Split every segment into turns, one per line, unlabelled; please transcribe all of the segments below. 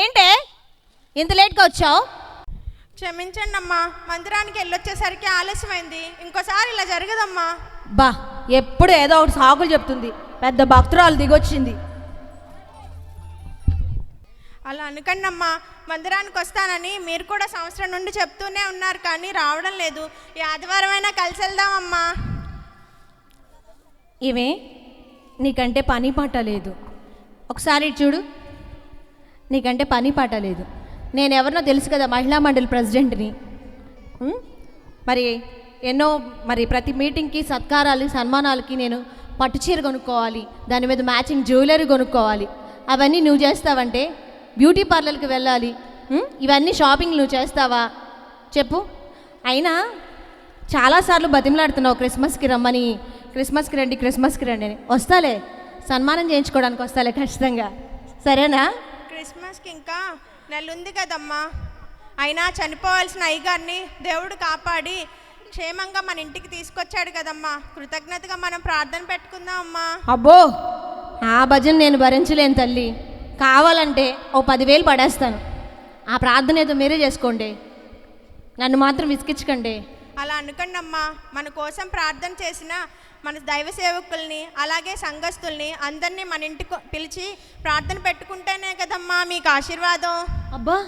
ఏంటే? ఇంత లేట్గా వచ్చావు?
క్షమించండి అమ్మా మందిరానికి వెళ్ళొచ్చేసరికి ఆలస్యమైంది. ఇంకోసారి ఇలా జరగదమ్మా.
బా ఎప్పుడు ఏదో ఒకటి సాకులు చెప్తుంది. పెద్ద భక్తురాలు దిగొచ్చింది.
అలా అనకండి అమ్మా మందిరానికి వస్తానని మీరు కూడా సంవత్సరం నుండి చెప్తూనే ఉన్నారు కానీ రావడం లేదు. ఈ ఆదివారం అయినా కలిసి వెళ్దామమ్మా.
ఇవే? నీకంటే పని పాట లేదు. ఒకసారి చూడు. నీకంటే పని పాట లేదు. నేను ఎవరినో తెలుసు కదా మహిళా మండలి ప్రెసిడెంట్ని. మరి ఎన్నో మరి ప్రతి మీటింగ్కి సత్కారాలు సన్మానాలకి నేను పట్టుచీర కొనుక్కోవాలి దాని మీద మ్యాచింగ్ జ్యువెలరీ కొనుక్కోవాలి. అవన్నీ నువ్వు చేస్తావంటే బ్యూటీ పార్లర్కి వెళ్ళాలి. ఇవన్నీ షాపింగ్ నువ్వు చేస్తావా? చెప్పు. అయినా చాలాసార్లు బతిమలాడుతున్నావు క్రిస్మస్కి రమ్మని. క్రిస్మస్కి రండి క్రిస్మస్కి రండి అని. వస్తాలే. సన్మానం చేయించుకోవడానికి వస్తాలే ఖచ్చితంగా. సరేనా?
క్రిస్మస్కి ఇంకా నెల ఉంది కదమ్మా. అయినా చనిపోవాల్సిన అయ్యగారిని దేవుడు కాపాడి క్షేమంగా మన ఇంటికి తీసుకొచ్చాడు కదమ్మా. కృతజ్ఞతగా మనం ప్రార్థన పెట్టుకుందాం అమ్మా.
అబ్బో ఆ భజన నేను భరించలేను తల్లి. కావాలంటే ఓ పదివేలు పడేస్తాను. ఆ ప్రార్థన ఏదో మీరే చేసుకోండి. నన్ను మాత్రం విసిగించకండి.
అలా అనకండి అమ్మా మన కోసం ప్రార్థన చేసిన మన దైవ సేవకుల్ని అలాగే సంఘస్థుల్ని అందరినీ మన ఇంటికి పిలిచి ప్రార్థన పెట్టుకుంటేనే కదమ్మా మీకు ఆశీర్వాదం.
అబ్బా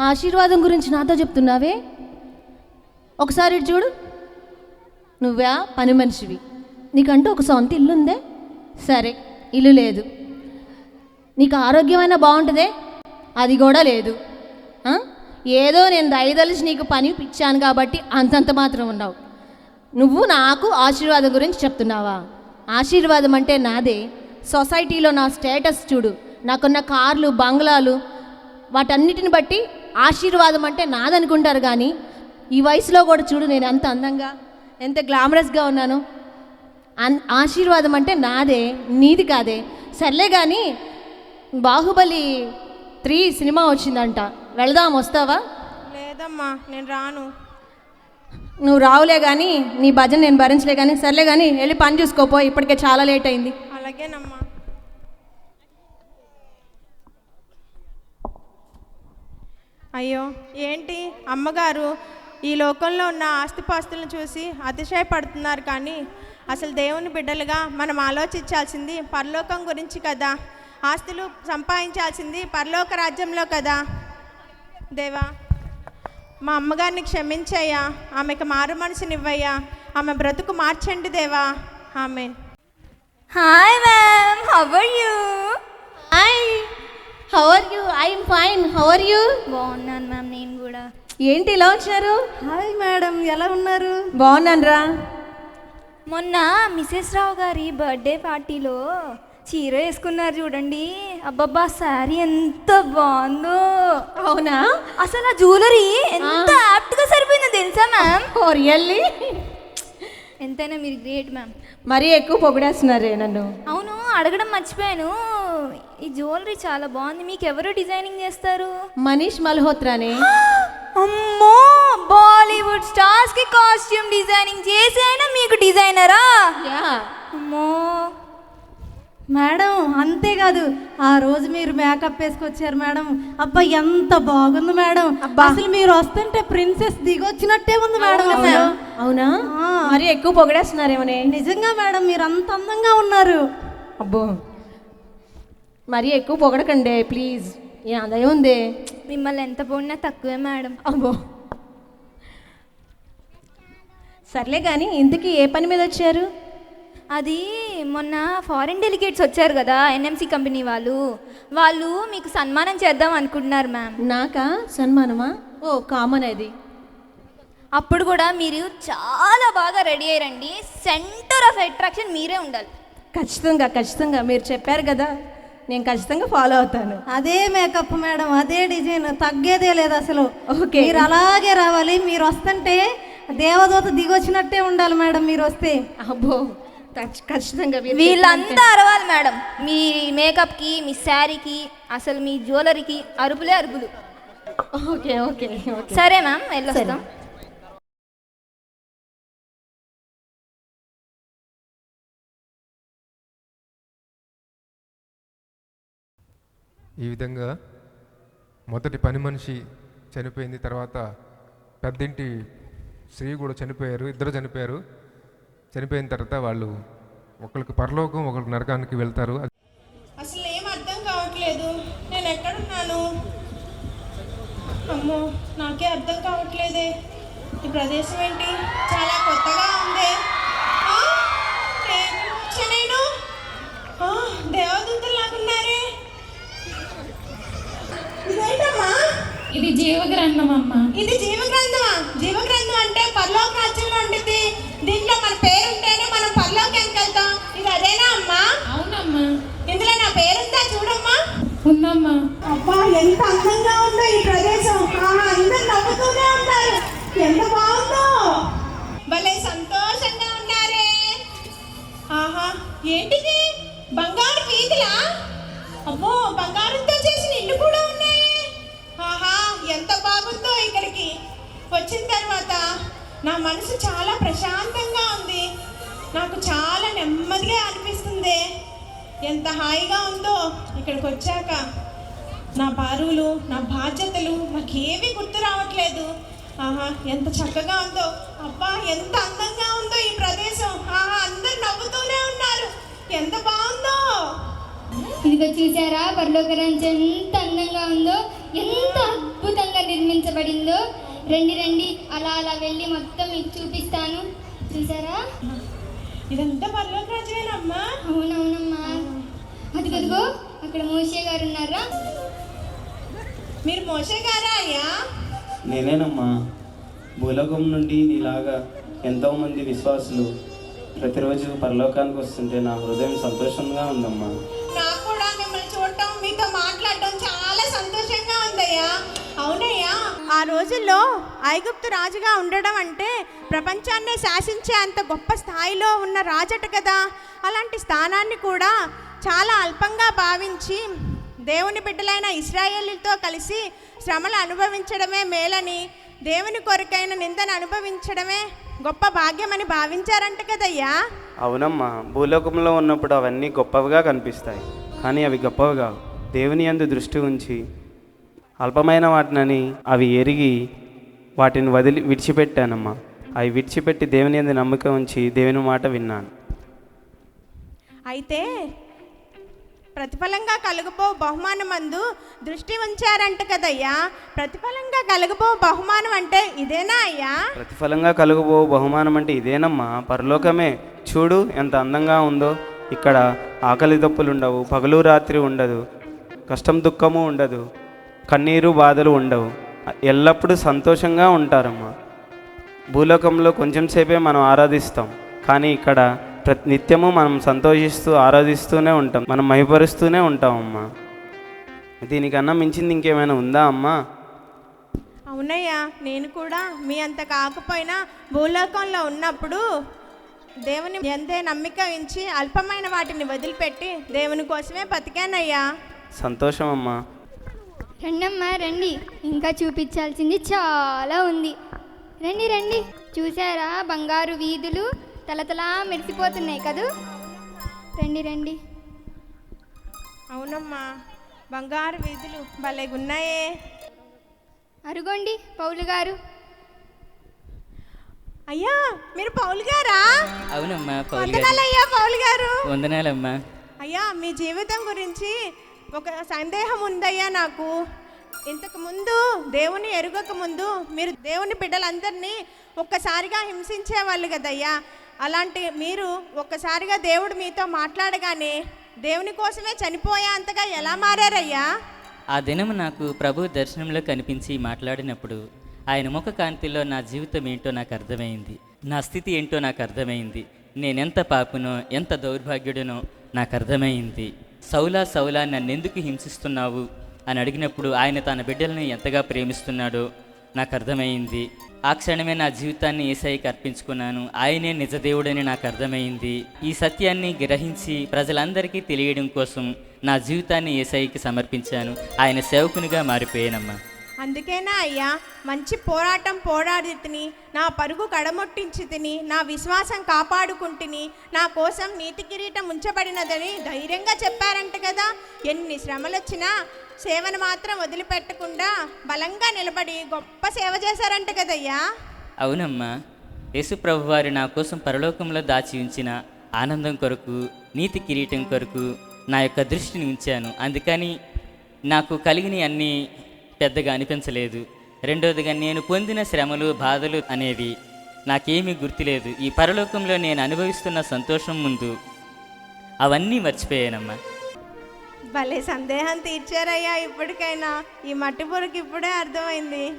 ఆశీర్వాదం గురించి నాతో చెప్తున్నావే? ఒకసారి చూడు. నువ్వా పని మనిషివి. నీకంటూ ఒక సొంత ఇల్లు ఉందే? సరే ఇల్లు లేదు. నీకు ఆరోగ్యమైనా బాగుంటుందే? అది కూడా లేదు. ఏదో నేను దయదలిచి నీకు పని ఇచ్చాను కాబట్టి అంతంత మాత్రం ఉన్నావు. నువ్వు నాకు ఆశీర్వాదం గురించి చెప్తున్నావా? ఆశీర్వాదం అంటే నాదే. సొసైటీలో నా స్టేటస్ చూడు. నాకున్న కార్లు బంగ్లాలు వాటన్నిటిని బట్టి ఆశీర్వాదం అంటే నాదనుకుంటారు కానీ ఈ వయసులో కూడా చూడు నేను ఎంత అందంగా ఎంత గ్లామరస్గా ఉన్నాను. అన్ ఆశీర్వాదం అంటే నాదే నీది కాదే. సర్లే కానీ బాహుబలి త్రీ సినిమా వచ్చిందంట. వెళదాం వస్తావా?
లేదమ్మా నేను రాను.
నువ్వు రావులే కానీ నీ భజన నేను భరించలే కానీ సర్లే కానీ వెళ్ళి పని చూసుకోపో ఇప్పటికే చాలా లేట్ అయింది.
అలాగేనమ్మా. అయ్యో ఏంటి అమ్మగారు? ఈ లోకంలో ఉన్న ఆస్తిపాస్తులను చూసి అతిశయపడుతున్నారు కానీ అసలు దేవుని బిడ్డలుగా మనం ఆలోచించాల్సింది పరలోకం గురించి కదా? ఆస్తులు సంపాదించాల్సింది పరలోక రాజ్యంలో కదా? దేవా మా అమ్మగారిని క్షమించయ్యా. ఆమెకు మారు మనసునివ్వయ్యా. ఆమె బ్రతుకు మార్చండి దేవా. ఆమె
hi ma'am how are you
hi how are you I'm fine how are you
బాగున్నాను మ్యామ్ నేను కూడా.
ఏంటి ఇలా వచ్చారు
హాయ్ మేడం ఎలా ఉన్నారు?
బాగున్నాను రా
మొన్న మిసెస్ రావు గారి బర్త్డే పార్టీలో చీర వేసుకున్నారు చూడండి. అబ్బబ్బా శారీ ఎంత బాగుందో.
అవునా?
అసలు ఆ జ్యువెలరీ ఎంత యాప్ట్గా సరిపోయిందో తెలుసా మ్యామ్
ఓ రియల్లీ
ఎంతైనా మీరు గ్రేట్ మ్యామ్
మరీ ఎక్కువ పొగిడేస్తున్నారే నన్ను.
అవును అడగడం మర్చిపోయాను. ఈ జ్యువెలరీ చాలా బాగుంది. మీకు ఎవరు డిజైనింగ్ చేస్తారు?
మనీష్ మల్హోత్రానే.
అమ్మో! బాలీవుడ్ స్టార్స్కి కాస్ట్యూమ్ డిజైనింగ్ చేసి అయినా మీకు డిజైనరా
యా.
అమ్మో!
మేడం అంతేకాదు ఆ రోజు మీరు మేకప్ వేసుకొచ్చారు మేడం. అబ్బా ఎంత బాగుంది మేడం. అసలు మీరు వస్తుంటే ప్రిన్సెస్ దిగొచ్చినట్టే ఉంది మేడం
అవునా. మరీ ఎక్కువ పొగిడేస్తున్నారేమనే.
నిజంగా మేడం మీరు అంత అందంగా ఉన్నారు.
అబ్బో. మరీ ఎక్కువ పొగడకండి ప్లీజ్. అదే ఉంది.
మిమ్మల్ని ఎంత పొడినా తక్కువే మేడం.
అబ్బో. సర్లే కానీ ఇంతకీ ఏ పని మీద వచ్చారు?
అది మొన్న ఫారిన్ డెలిగేట్స్ వచ్చారు కదా ఎన్ఎంసి కంపెనీ వాళ్ళు. వాళ్ళు మీకు సన్మానం చేద్దాం అనుకుంటున్నారు మ్యామ్
నాకా? సన్మానమా? ఓ కామన్ అది.
అప్పుడు కూడా మీరు చాలా బాగా రెడీ అయ్యారండి. సెంటర్ ఆఫ్ అట్రాక్షన్ మీరే ఉండాలి.
ఖచ్చితంగా ఖచ్చితంగా. మీరు చెప్పారు కదా నేను ఖచ్చితంగా ఫాలో అవుతాను.
అదే మేకప్ మేడం అదే డిజైన్ తగ్గేదే లేదు అసలు.
ఓకే.
మీరు అలాగే రావాలి. మీరు వస్తుంటే దేవదూత దిగొచ్చినట్టే ఉండాలి మేడం మీరు వస్తే.
అబ్బో. ఖచ్చితంగా
వీళ్ళంతా అరవాలి మేడం. మీ మేకప్కి మీ శారీకి అసలు మీ జ్యువెలరీకి అరుపులే అరుపులు.
ఓకే ఓకే
సరే మ్యామ్ వెళ్ళొస్తాం.
ఈ విధంగా మొదటి పని మనిషి చనిపోయింది తర్వాత పెద్దింటి స్త్రీ కూడా చనిపోయారు ఇద్దరు చనిపోయారు. చనిపోయిన తర్వాత వాళ్ళు ఒకరికి పరలోకం ఒకరికి నరకానికి వెళ్తారు.
అసలు ఏం అర్థం కావట్లేదు. నేను ఎక్కడున్నాను? అమ్మో నాకే అర్థం కావట్లేదే. ఈ ప్రదేశం ఏంటి? చాలా కొత్తగా ఉంది. నేను ఆ, దేవదూతలు లాగున్నారే ఇదేంటమ్మా?
ఇది జీవగ్రంథం అమ్మా.
ఇది జీవగ్రంథం అంటే పరలోక రాజ్యంలో ఉండిద్ది దీంట్లో మన పేరు ఉంటేనే మనం పరలోకానికి వెళ్తాం? ఇది అదేనా అమ్మా?
అవునమ్మా.
ఇందులో నా పేరుందా చూడమ్మా.
ఉందమ్మా.
అబ్బా ఎంత అందంగా ఉందో ఈ ప్రదేశం. ఆహా అందరు నవ్వుతూనే ఉన్నారు. ఎంత బాగుందో. భలే సంతోషంగా ఉన్నారే. ఆహా ఏంటిది? బంగారు వీధులా? అమ్మో బంగారంతో చేసిన ఇల్లు కూడా ఉన్నాయి. ఆహా ఎంత బాగుందో ఇక్కడికి. వచ్చిన తర్వాత నా మనసు చాలా ప్రశాంతంగా నాకు చాలా నెమ్మదిగా అనిపిస్తుంది. ఎంత హాయిగా ఉందో ఇక్కడికి వచ్చాక. నా బారువులు నా బాధ్యతలు నాకేమీ గుర్తు రావట్లేదు. ఆహా ఎంత చక్కగా ఉందో. అబ్బా ఎంత అందంగా ఉందో ఈ ప్రదేశం. ఆహా అందరు నవ్వుతూనే ఉన్నారు. ఎంత బాగుందో.
ఇదిగో చూసారా పరలోక రాజ్యం ఎంత అందంగా ఉందో ఎంత అద్భుతంగా నిర్మించబడిందో. రండి రండి. అలా అలా వెళ్ళి మొత్తం మీకు చూపిస్తాను. చూసారా
ఇదంతా పర్లోక రాజువేనమ్మా
అవునవునమ్మా. అదిగదిగో అక్కడ మోషే గారు ఉన్నారా
మీరు మోసే గారా అయ్యా?
నేనేనమ్మా. భూలోకం నుండి నీలాగా ఎంతోమంది విశ్వాసులు ప్రతిరోజు పరలోకానికి వస్తుంటే నా హృదయం సంతోషంగా ఉందమ్మా.
నాకు కూడా మిమ్మల్ని చూడటం మీతో మాట్లాడటం చాలా సంతోషంగా ఉందయ్యా. అవునయ్యా ఆ రోజుల్లో ఐగుప్తు రాజుగా ఉండడం అంటే ప్రపంచాన్నే శాసించే అంత గొప్ప స్థాయిలో ఉన్న రాజట కదా. అలాంటి స్థానాన్ని కూడా చాలా అల్పంగా భావించి దేవుని బిడ్డలైన ఇస్రాయేలీతో కలిసి శ్రమలు అనుభవించడమే మేలని దేవుని కొరకైన నిందను అనుభవించడమే గొప్ప భాగ్యమని భావించారంట కదయ్యా.
అవునమ్మా భూలోకంలో ఉన్నప్పుడు అవన్నీ గొప్పవిగా కనిపిస్తాయి. కానీ అవి గొప్పవి కావు. దేవుని అందు దృష్టి ఉంచి అల్పమైన వాటినని అవి ఎరిగి వాటిని వదిలి విడిచిపెట్టానమ్మా. అవి విడిచిపెట్టి దేవుని యందు నమ్మకం ఉంచి దేవుని మాట విన్నాను.
అయితే ప్రతిఫలంగా కలుగుబో బహుమానం అందు దృష్టి ఉంచారంట కదయ్యా. ప్రతిఫలంగా కలుగుబో బహుమానం అంటే ఇదేనా అయ్యా?
ప్రతిఫలంగా కలుగుబో బహుమానం అంటే ఇదేనమ్మా. పరలోకమే చూడు ఎంత అందంగా ఉందో. ఇక్కడ ఆకలి దప్పులు ఉండవు పగలు రాత్రి ఉండదు కష్టం దుఃఖము ఉండదు. కన్నీరు బాధలు ఉండవు. ఎల్లప్పుడూ సంతోషంగా ఉంటారమ్మా. భూలోకంలో కొంచెం సేపే మనం ఆరాధిస్తాం. కానీ ఇక్కడ ప్రతి నిత్యము మనం సంతోషిస్తూ ఆరాధిస్తూనే ఉంటాం. మనం మహిపరుస్తూనే ఉంటామమ్మా. దీనికన్నా మించింది ఇంకేమైనా ఉందా అమ్మా?
అవునయ్యా నేను కూడా మీ అంత కాకపోయినా భూలోకంలో ఉన్నప్పుడు దేవుని ఎంతే నమ్మిక ఉంచి అల్పమైన వాటిని వదిలిపెట్టి దేవుని కోసమే బతికానయ్యా.
సంతోషం అమ్మా
రండమ్మా రండి. ఇంకా చూపించాల్సింది చాలా ఉంది. రండి రండి. చూసారా బంగారు వీధులు తలతలా మెరిసిపోతున్నాయి కదూ? రండి రండి.
అవునమ్మా బంగారు వీధులు భలేగున్నాయే
అరుగోండి పౌలు గారు.
అయ్యా మీరు పౌలు గారా?
అవునమ్మా పౌల్ గారు.
వందనాలయ్యా పౌలు గారు.
వందనాలమ్మా.
అయ్యా మీ జీవితం గురించి ఒక సందేహం ఉందయ్యా నాకు. ఇంతకుముందు దేవుని ఎరుగక ముందు మీరు దేవుని బిడ్డలందరినీ ఒక్కసారిగా హింసించేవాళ్ళు కదయ్యా. అలాంటి మీరు ఒక్కసారిగా దేవుడు మీతో మాట్లాడగానే దేవుని కోసమే చనిపోయే అంతగా ఎలా మారారయ్యా?
ఆ దినం నాకు ప్రభు దర్శనంలో కనిపించి మాట్లాడినప్పుడు ఆయన ముఖ కాంతిలో నా జీవితం ఏంటో నాకు అర్థమైంది. నా స్థితి ఏంటో నాకు అర్థమైంది. నేనెంత పాపునో ఎంత దౌర్భాగ్యుడినో నాకు అర్థమైంది. సౌలా సౌలా నన్నెందుకు హింసిస్తున్నావు? అని అడిగినప్పుడు ఆయన తన బిడ్డలను ఎంతగా ప్రేమిస్తున్నాడో నాకు అర్థమైంది. ఆ క్షణమే నా జీవితాన్ని ఏసైకి అర్పించుకున్నాను. ఆయనే నిజదేవుడని నాకు అర్థమైంది. ఈ సత్యాన్ని గ్రహించి ప్రజలందరికీ తెలియడం కోసం నా జీవితాన్ని ఏసైకి సమర్పించాను. ఆయన సేవకునిగా మారిపోయానమ్మా.
అందుకేనా అయ్యా? మంచి పోరాటం పోరాడి తిని నా పరుగు కడమొట్టించి తిని నా విశ్వాసం కాపాడుకుంటుని నా కోసం నీతి కిరీటం ఉంచబడినదని ధైర్యంగా చెప్పారంట కదా. ఎన్ని శ్రమలు వచ్చినా సేవను మాత్రం వదిలిపెట్టకుండా బలంగా నిలబడి గొప్ప సేవ చేశారంట కదయ్యా.
అవునమ్మా. యేసుప్రభు వారు నా కోసం పరలోకంలో దాచి ఉంచిన ఆనందం కొరకు నీతి కిరీటం కొరకు నా యొక్క దృష్టిని ఉంచాను. అందుకని నాకు కలిగిన అన్నీ పెద్దగా అనిపించలేదు. రెండవదిగా నేను పొందిన శ్రమలు బాధలు అనేవి నాకేమీ గుర్తులేదు. ఈ పరలోకంలో నేను అనుభవిస్తున్న సంతోషం ముందు. అవన్నీ మర్చిపోయానమ్మా.
భలే సందేహం తీర్చారయ్యా ఇప్పటికైనా. ఈ మట్టి పొరకు ఇప్పుడే అర్థమైంది.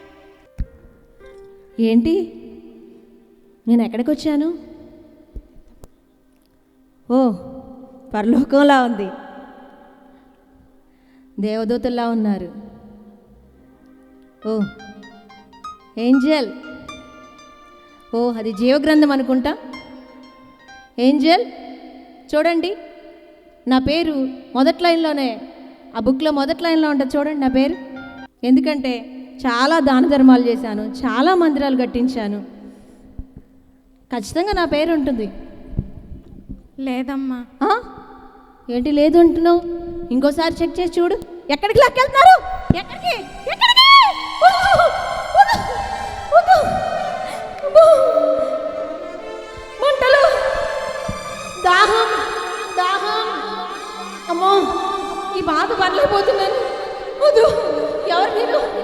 ఏంటి? నేను ఎక్కడికి వచ్చాను ఓ పరలోకంలా ఉంది. దేవదూతల్లా ఉన్నారు. ఓ ఏంజల్ ఓ అది జీవగ్రంథం అనుకుంటా. ఏంజల్ చూడండి. నా పేరు మొదటి లైన్లోనే ఆ బుక్లో మొదటి లైన్లో ఉంటుంది చూడండి నా పేరు. ఎందుకంటే చాలా దాన ధర్మాలు చేశాను చాలా మందిరాలు కట్టించాను. ఖచ్చితంగా నా పేరు ఉంటుంది.
లేదమ్మా?
ఏంటి లేదు అంటున్నావు? ఇంకోసారి చెక్ చేసి చూడు. ఎక్కడికి లాక్కెళ్తున్నారు? ఎక్కడికి? ఎక్కడికి? మంటలు. దాహం దాహం. అమ్మో ఈ బాధ పడలేకపోతున్నాను. వద్దు. ఎవరు నేను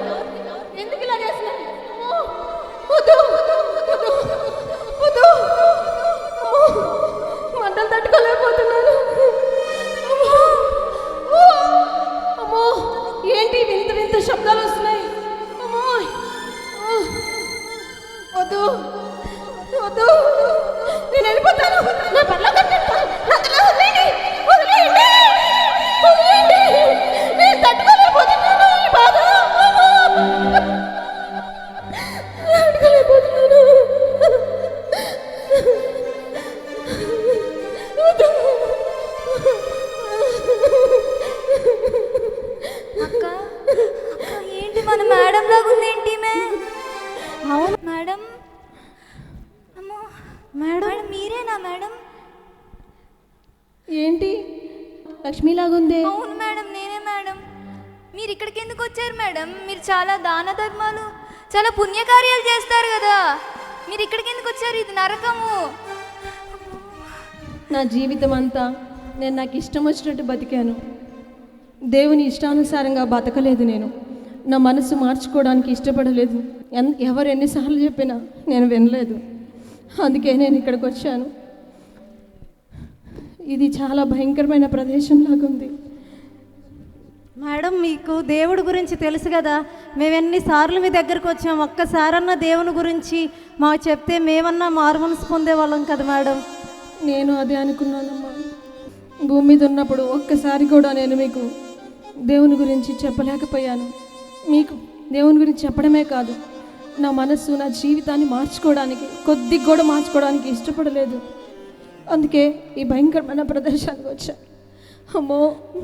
చాలా పుణ్యకార్యాలు చేస్తారు కదా. మీరు ఇక్కడికి ఎందుకు వచ్చారు? ఇది నరకము.
నా జీవితం అంతా నేను నాకు ఇష్టం వచ్చినట్టు బతికాను. దేవుని ఇష్టానుసారంగా బతకలేదు నేను. నా మనసు మార్చుకోవడానికి ఇష్టపడలేదు. ఎన్- ఎవరు ఎన్నిసార్లు చెప్పినా నేను వినలేదు. అందుకే నేను ఇక్కడికి వచ్చాను. ఇది చాలా భయంకరమైన ప్రదేశం లాగుంది
మేడం మీకు దేవుడి గురించి తెలుసు కదా. మేమెన్నిసార్లు మీ దగ్గరకు వచ్చాం. ఒక్కసారన్నా దేవుని గురించి మాకు చెప్తే మేమన్నా మార్మన్స్ పొందేవాళ్ళం కదా మేడం.
నేను అదే అనుకున్నానమ్మా. భూమి మీద ఉన్నప్పుడు ఒక్కసారి కూడా నేను మీకు దేవుని గురించి చెప్పలేకపోయాను. మీకు దేవుని గురించి చెప్పడమే కాదు. నా మనస్సు నా జీవితాన్ని మార్చుకోవడానికి కొద్దిగా కూడా మార్చుకోవడానికి ఇష్టపడలేదు. అందుకే ఈ భయంకరమైన ప్రదేశానికి వచ్చాను అమ్మో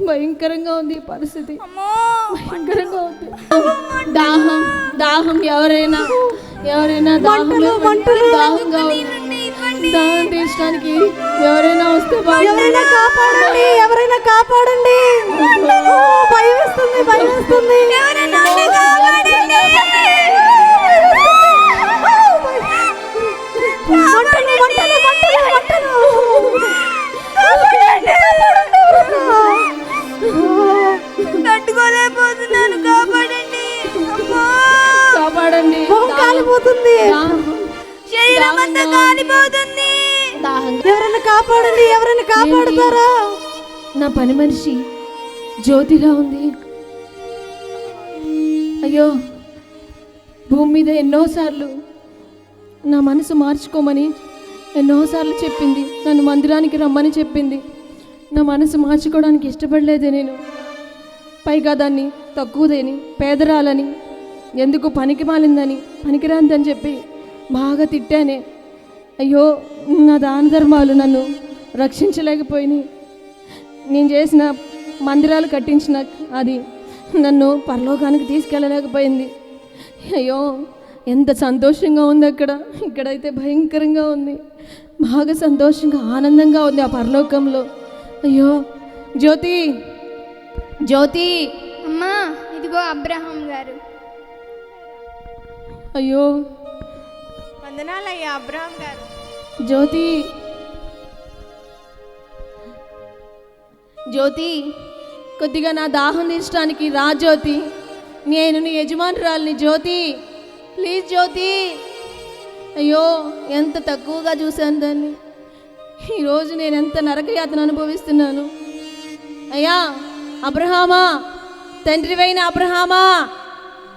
భయంకరంగా ఉంది ఈ పరిస్థితి. భయంకరంగా ఉంది. దాహం దాహం ఎవరైనా ఎవరైనా దాహంలో దాహంగా ఉంది. దాహం తీర్చడానికి ఎవరైనా వస్తే.
ఎవరైనా కాపాడండి ఎవరైనా కాపాడండి. భయం వేస్తుంది భయం వేస్తుంది
పని మనిషి జ్యోతిలా ఉంది. అయ్యో భూమి మీద ఎన్నోసార్లు నా మనసు మార్చుకోమని ఎన్నోసార్లు చెప్పింది. నన్ను మందిరానికి రమ్మని చెప్పింది. నా మనసు మార్చుకోవడానికి ఇష్టపడలేదే నేను. పైగా దాన్ని తక్కువదేని పేదరాలని ఎందుకు పనికి మాలిందని పనికిరాందని చెప్పి బాగా తిట్టానే. అయ్యో నా దాన ధర్మాలు నన్ను రక్షించలేకపోయినాయి. నేను చేసిన మందిరాలు కట్టించిన అది నన్ను పరలోకానికి తీసుకెళ్ళలేకపోయింది. అయ్యో ఎంత సంతోషంగా ఉంది అక్కడ. ఇక్కడైతే భయంకరంగా ఉంది. బాగా సంతోషంగా ఆనందంగా ఉంది ఆ పరలోకంలో. అయ్యో జ్యోతి జ్యోతి.
అమ్మా ఇదిగో అబ్రహాం గారు.
అయ్యో.
వందనాలయ్యా అబ్రహాం గారు.
జ్యోతి జ్యోతి కొద్దిగా నా దాహం తీర్చడానికి రా జ్యోతి. నేను నీ యజమానురాలిని జ్యోతి. ప్లీజ్ జ్యోతి. అయ్యో ఎంత తక్కువగా చూశాను దాన్ని. ఈరోజు నేను ఎంత నరకయాతను అనుభవిస్తున్నాను. అయ్యా అబ్రహామా తండ్రివైన అబ్రహామా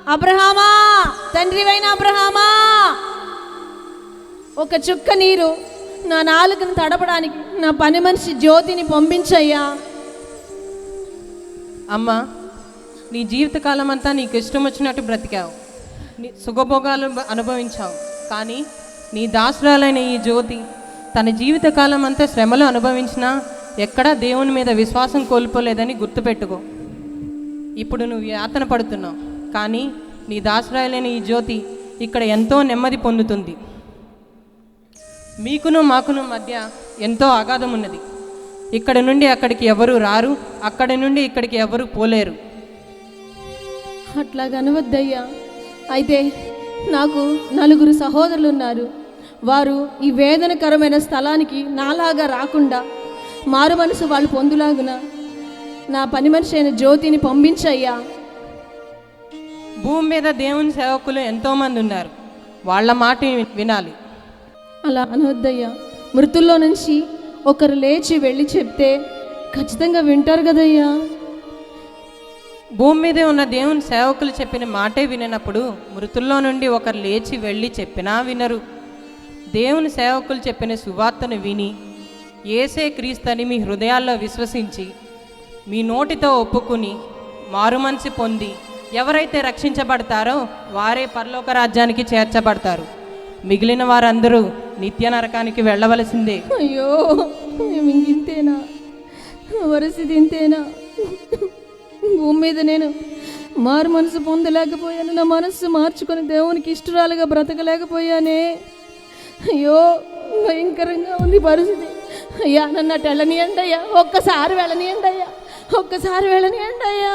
అబ్రహామా తండ్రివైన అబ్రహామా. ఒక చుక్క నీరు నా నాలుకను తడపడానికి నా పని మనిషి జ్యోతిని పంపించయ్యా.
అమ్మా నీ జీవితకాలం అంతా నీకు ఇష్టం వచ్చినట్టు బ్రతికావు. నీ సుఖభోగాలు అనుభవించావు. కానీ నీ దాసురాలైన ఈ జ్యోతి తన జీవితకాలం అంతా శ్రమలు అనుభవించినా ఎక్కడా దేవుని మీద విశ్వాసం కోల్పోలేదని గుర్తుపెట్టుకో. ఇప్పుడు నువ్వు యాతన పడుతున్నావు. కానీ నీ దాసురాలైన ఈ జ్యోతి ఇక్కడ ఎంతో నెమ్మది పొందుతుంది. మీకును మాకును మధ్య ఎంతో అగాధం ఉన్నది ఇక్కడ నుండి అక్కడికి ఎవరు రారు అక్కడి నుండి ఇక్కడికి ఎవరు పోలేరు.
అట్లా కనవద్దయ్యా అయితే నాకు నలుగురు సహోదరులు ఉన్నారు వారు ఈ వేదనకరమైన స్థలానికి నాలాగా రాకుండా మారు మనసు వాళ్ళు పొందులాగున నా పని మనిషి అయిన జ్యోతిని పంపించయ్యా.
భూమి మీద దేవుని సేవకులు ఎంతోమంది ఉన్నారు. వాళ్ళ మాట వినాలి.
అలా అనవద్దయ్యా. మృతుల్లో నుంచి ఒకరు లేచి వెళ్ళి చెప్తే ఖచ్చితంగా వింటారు కదయ్యా.
భూమి మీద ఉన్న దేవుని సేవకులు చెప్పిన మాటే విననప్పుడు మృతుల్లో నుండి ఒకరు లేచి వెళ్ళి చెప్పినా వినరు. దేవుని సేవకులు చెప్పిన సువార్తను విని ఏసే క్రీస్తని మీ హృదయాల్లో విశ్వసించి మీ నోటితో ఒప్పుకుని మారుమనిసి పొంది ఎవరైతే రక్షించబడతారో వారే పరలోక రాజ్యానికి చేర్చబడతారు. మిగిలిన వారందరూ నిత్య నరకానికి వెళ్ళవలసిందే.
అయ్యో ఇంతేనా? వరసి ఇంతేనా భూమి మీద నేను మారు మనసు పొందలేకపోయాను నా మనస్సు మార్చుకొని దేవునికి ఇష్టరాలుగా బ్రతకలేకపోయానే. అయ్యో భయంకరంగా ఉంది పరిస్థితి. అయ్యా నన్ను అటు వెళ్ళనియండి అయ్యా ఒక్కసారి వెళ్ళనియండి అయ్యా ఒక్కసారి వెళ్ళనియండి అయ్యా.